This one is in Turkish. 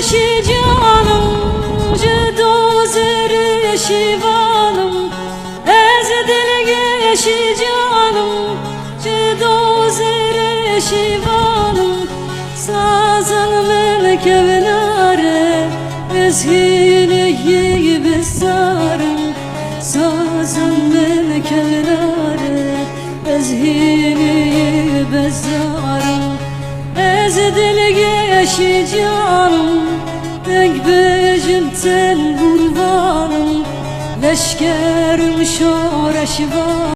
yaşayacağım Cedo zerre şivanım. Ezdil geçeceğim Cedo zerre şivanım. Sazın melkevlare Ezhini gibi sarım. Sazın melkevlare Ezhini gibi sarım. Ezdil geçeceğim bejimten kurbanım Leşkerim şoreş var